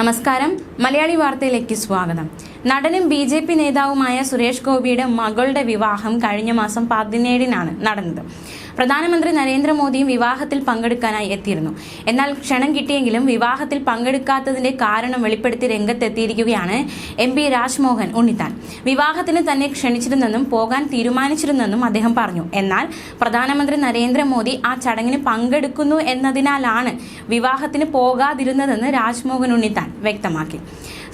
നമസ്കാരം. മലയാളി വാർത്തയിലേക്ക് സ്വാഗതം. നടനും ബി ജെ പി നേതാവുമായ സുരേഷ് ഗോപിയുടെ മകളുടെ വിവാഹം കഴിഞ്ഞ മാസം പതിനേഴിനാണ് നടന്നത്. പ്രധാനമന്ത്രി നരേന്ദ്രമോദിയും വിവാഹത്തിൽ പങ്കെടുക്കാനായി എത്തിയിരുന്നു. എന്നാൽ ക്ഷണം കിട്ടിയെങ്കിലും വിവാഹത്തിൽ പങ്കെടുക്കാത്തതിന്റെ കാരണം വെളിപ്പെടുത്തി രംഗത്തെത്തിയിരിക്കുകയാണ് എം പി രാജ്മോഹൻ ഉണ്ണിത്താൻ. വിവാഹത്തിന് തന്നെ ക്ഷണിച്ചിരുന്നെന്നും പോകാൻ തീരുമാനിച്ചിരുന്നെന്നും അദ്ദേഹം പറഞ്ഞു. എന്നാൽ പ്രധാനമന്ത്രി നരേന്ദ്രമോദി ആ ചടങ്ങിന് പങ്കെടുക്കുന്നു എന്നതിനാലാണ് വിവാഹത്തിന് പോകാതിരുന്നതെന്ന് രാജ്മോഹൻ ഉണ്ണിത്താൻ വ്യക്തമാക്കി.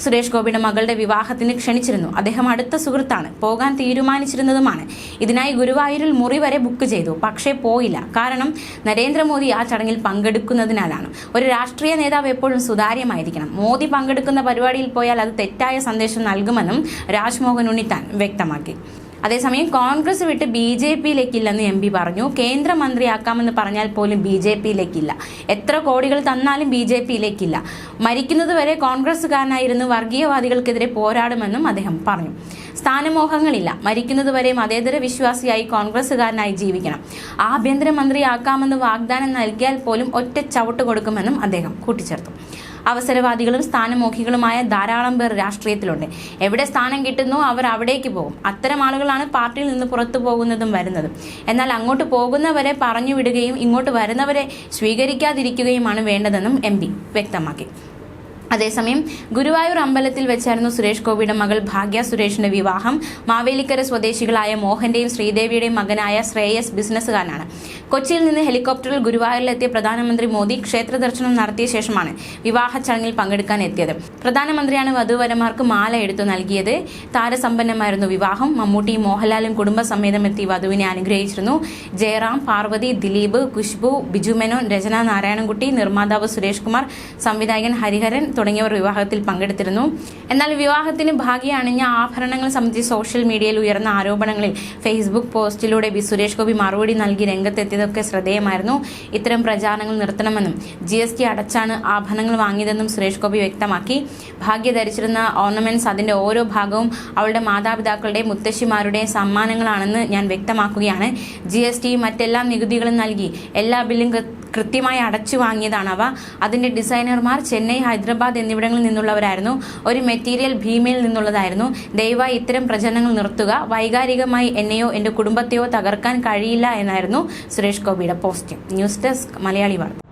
സുരേഷ് ഗോപിയുടെ മകളുടെ വിവാഹത്തിന് ക്ഷണിച്ചിരുന്നു. അദ്ദേഹം അടുത്ത സുഹൃത്താണ്. പോകാൻ തീരുമാനിച്ചിരുന്നതുമാണ്. ഇതിനായി ഗുരുവായൂരിൽ മുറി വരെ ബുക്ക് ചെയ്തു. പക്ഷേ പോയില്ല. കാരണം നരേന്ദ്രമോദി ആ ചടങ്ങിൽ പങ്കെടുക്കുന്നതിനാലാണ്. ഒരു രാഷ്ട്രീയ നേതാവ് എപ്പോഴും സുതാര്യമായിരിക്കണം. മോദി പങ്കെടുക്കുന്ന പരിപാടിയിൽ പോയാൽ അത് തെറ്റായ സന്ദേശം നൽകുമെന്നും രാജ്മോഹൻ ഉണ്ണിത്താൻ വ്യക്തമാക്കി. അതേസമയം കോൺഗ്രസ് വിട്ട് ബി ജെ പിയിലേക്കില്ലെന്ന് എം പി പറഞ്ഞു. കേന്ദ്രമന്ത്രിയാക്കാമെന്ന് പറഞ്ഞാൽ പോലും ബി ജെ പിയിലേക്കില്ല. എത്ര കോടികൾ തന്നാലും ബി ജെ പിയിലേക്കില്ല. മരിക്കുന്നതുവരെ കോൺഗ്രസ്സുകാരനായിരുന്നു. വർഗീയവാദികൾക്കെതിരെ പോരാടുമെന്നും അദ്ദേഹം പറഞ്ഞു. സ്ഥാനമോഹങ്ങളില്ല. മരിക്കുന്നതുവരെയും അതേതര വിശ്വാസിയായി കോൺഗ്രസ്സുകാരനായി ജീവിക്കണം. ആഭ്യന്തരമന്ത്രിയാക്കാമെന്ന് വാഗ്ദാനം നൽകിയാൽ പോലും ഒറ്റ ചവിട്ട് കൊടുക്കുമെന്നും അദ്ദേഹം കൂട്ടിച്ചേർത്തു. അവസരവാദികളും സ്ഥാനമോഹികളുമായ ധാരാളം പേർ രാഷ്ട്രീയത്തിലുണ്ട്. എവിടെ സ്ഥാനം കിട്ടുന്നു അവർ അവിടേക്ക് പോകും. അത്തരം ആളുകളാണ് പാർട്ടിയിൽ നിന്ന് പുറത്തു പോകുന്നതും വരുന്നതും. എന്നാൽ അങ്ങോട്ട് പോകുന്നവരെ പറഞ്ഞു വിടുകയും ഇങ്ങോട്ട് വരുന്നവരെ സ്വീകരിക്കാതിരിക്കുകയുമാണ് വേണ്ടതെന്നും എം വ്യക്തമാക്കി. അതേസമയം ഗുരുവായൂർ അമ്പലത്തിൽ വെച്ചായിരുന്നു സുരേഷ് ഗോപിയുടെ മകൾ ഭാഗ്യ സുരേഷിന്റെ വിവാഹം. മാവേലിക്കര സ്വദേശികളായ മോഹന്റെയും ശ്രീദേവിയുടെയും മകനായ ശ്രേയസ് ബിസിനസ്സുകാരനാണ്. കൊച്ചിയിൽ നിന്ന് ഹെലികോപ്റ്ററിൽ ഗുരുവായൂരിലെത്തിയ പ്രധാനമന്ത്രി മോദി ക്ഷേത്ര ദർശനം നടത്തിയ ശേഷമാണ് വിവാഹ ചടങ്ങിൽ പങ്കെടുക്കാൻ എത്തിയത്. പ്രധാനമന്ത്രിയാണ് വധുവരന്മാർക്ക് മാല എടുത്തു നൽകിയത്. താരസമ്പന്നമായിരുന്നു വിവാഹം. മമ്മൂട്ടിയും മോഹൻലാലും കുടുംബസമേതം എത്തി വധുവിനെ അനുഗ്രഹിച്ചിരുന്നു. ജയറാം പാർവതി ദിലീപ് ഖുഷ്ബു ബിജു മേനോൻ രചന നാരായണൻകുട്ടി നിർമ്മാതാവ് സുരേഷ് കുമാർ സംവിധായകൻ ഹരിഹരൻ തുടങ്ങിയവർ വിവാഹത്തിൽ പങ്കെടുത്തിരുന്നു. എന്നാൽ വിവാഹത്തിന് ഭാഗ്യ അണിഞ്ഞ ആഭരണങ്ങൾ സംബന്ധിച്ച് സോഷ്യൽ മീഡിയയിൽ ഉയർന്ന ആരോപണങ്ങളിൽ ഫേസ്ബുക്ക് പോസ്റ്റിലൂടെ ബി സുരേഷ് ഗോപി മറുപടി നൽകി രംഗത്തെത്തിയതൊക്കെ ശ്രദ്ധേയമായിരുന്നു. ഇത്തരം പ്രചാരണങ്ങൾ നിർത്തണമെന്നും ജി എസ് ടി അടച്ചാണ് ആഭരണങ്ങൾ വാങ്ങിയതെന്നും സുരേഷ് ഗോപി വ്യക്തമാക്കി. ഭാഗ്യ ധരിച്ചിരുന്ന ഓർണമെന്റ്സ് അതിന്റെ ഓരോ ഭാഗവും അവളുടെ മാതാപിതാക്കളുടെയും മുത്തശ്ശിമാരുടെയും സമ്മാനങ്ങളാണെന്ന് ഞാൻ വ്യക്തമാക്കുകയാണ്. ജി എസ് ടി മറ്റെല്ലാ നികുതികളും നൽകി എല്ലാ ബില്ലും കൃത്യമായി അടച്ചു വാങ്ങിയതാണ് അവ. അതിന്റെ ഡിസൈനർമാർ ചെന്നൈ ഹൈദരാബാദ് എന്നിവിടങ്ങളിൽ നിന്നുള്ളവരായിരുന്നു. ഒരു മെറ്റീരിയൽ ഭീമയിൽ നിന്നുള്ളതായിരുന്നു. ദയവായി ഇത്തരം പ്രചരണങ്ങൾ നിർത്തുക. വൈകാരികമായി എന്നെയോ എന്റെ കുടുംബത്തെയോ തകർക്കാൻ കഴിയില്ല എന്നായിരുന്നു സുരേഷ് ഗോപിയുടെ പോസ്റ്റ്. ന്യൂസ് ഡെസ്ക് മലയാളി വാർത്ത.